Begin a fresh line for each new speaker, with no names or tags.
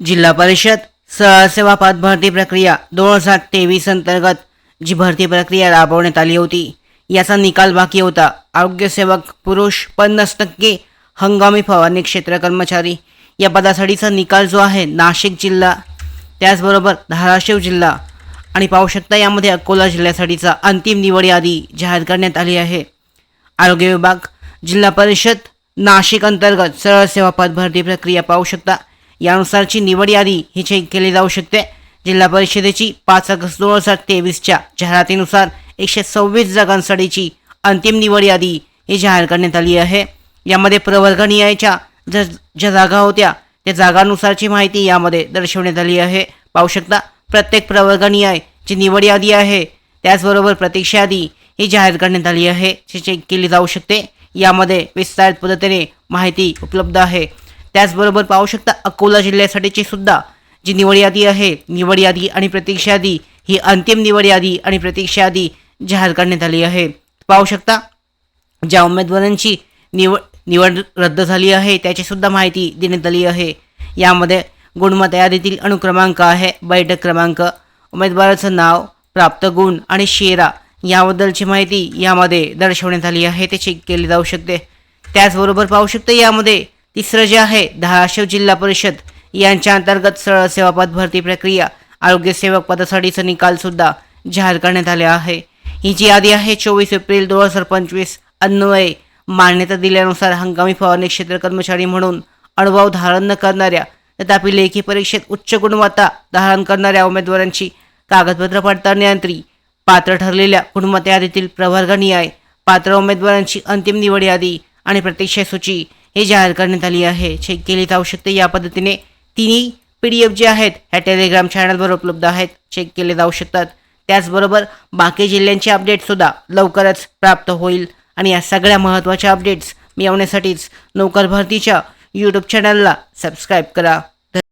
जिल्हा परिषद सहसेवा पदभरती प्रक्रिया दोन हजार तेवीस अंतर्गत जी भरती प्रक्रिया राबवण्यात आली होती. याचा निकाल बाकी होता. आरोग्यसेवक पुरुष पन्नास टक्के हंगामी फवारणी क्षेत्र कर्मचारी. या पदासाठीचा निकाल जो आहे नाशिक जिल्हा त्याचबरोबर धाराशिव जिल्हा आणि पाहू शकता यामध्ये अकोला जिल्ह्यासाठीचा अंतिम निवड यादी जाहीर करण्यात आली आहे. आरोग्य विभाग जिल्हा परिषद नाशिक अंतर्गत सरळ सेवा पदभरती प्रक्रिया पाहू शकता. यानुसारची निवड यादी ही चेक केली जाऊ शकते. जिल्हा परिषदेची पाच ऑगस्ट दोन हजार तेवीसच्या जाहिरातीनुसार एकशे सव्वीस जागांसाठीची अंतिम निवड यादी ही जाहीर करण्यात आली आहे. यामध्ये प्रवर्गनिहायच्या ज्या ज्या जागा होत्या त्या जागांनुसारची माहिती यामध्ये दर्शवण्यात आली आहे. पाहू शकता प्रत्येक प्रवर्गनिहाय जी निवड यादी आहे त्याचबरोबर प्रतीक्षा यादी ही जाहीर करण्यात आली आहे. जी चेक केली जाऊ शकते. यामध्ये विस्तारित पद्धतीने माहिती उपलब्ध आहे. त्याचबरोबर पाहू शकता अकोला जिल्ह्यासाठीची सुद्धा जी निवड यादी आहे निवड यादी आणि प्रतीक्षा यादी ही अंतिम निवड यादी आणि प्रतीक्षा यादी जाहीर करण्यात आली आहे. पाहू शकता ज्या उमेदवारांची निवड निवड रद्द झाली आहे त्याचीसुद्धा माहिती देण्यात आली आहे. यामध्ये गुणमत यादीतील अनुक्रमांक आहे बैठक क्रमांक उमेदवाराचं नाव प्राप्त गुण आणि शेरा याबद्दलची माहिती यामध्ये दर्शवण्यात आली आहे ते चेक केली जाऊ शकते. त्याचबरोबर पाहू शकते यामध्ये तिसरं जे आहे धाराशिव जिल्हा परिषद. यांच्या अंतर्गत सरळ सेवा पद भरती प्रक्रिया आरोग्य सेवक पदासाठीचा निकाल सुद्धा जाहीर करण्यात आले आहे. ही जी यादी आहे चोवीस एप्रिल दोन हजार पंचवीस अन्वये. मान्यता दिल्यानुसार हंगामी फवारणी क्षेत्र कर्मचारी म्हणून अनुभव धारण न करणाऱ्या तथापि लेखी परीक्षेत उच्च गुणवत्ता धारण करणाऱ्या उमेदवारांची कागदपत्र पडताळण्यायंत्री पात्र ठरलेल्या गुणवत्ता यादीतील प्रवर्गनिहाय पात्र उमेदवारांची अंतिम निवड यादी आणि प्रतीक्षा सूची हे जाहीर करण्यात आली आहे. चेक केली जाऊ शकते या पद्धतीने तिन्ही पी डी एफ जे आहेत ह्या टेलिग्राम चॅनलवर उपलब्ध आहेत. चेक केले जाऊ शकतात. त्याचबरोबर बाकी जिल्ह्यांचे अपडेटसुद्धा लवकरच प्राप्त होईल. आणि या सगळ्या महत्त्वाच्या अपडेट्स मिळवण्यासाठीच नोकर भरतीच्या यूट्यूब चॅनलला सबस्क्राईब करा.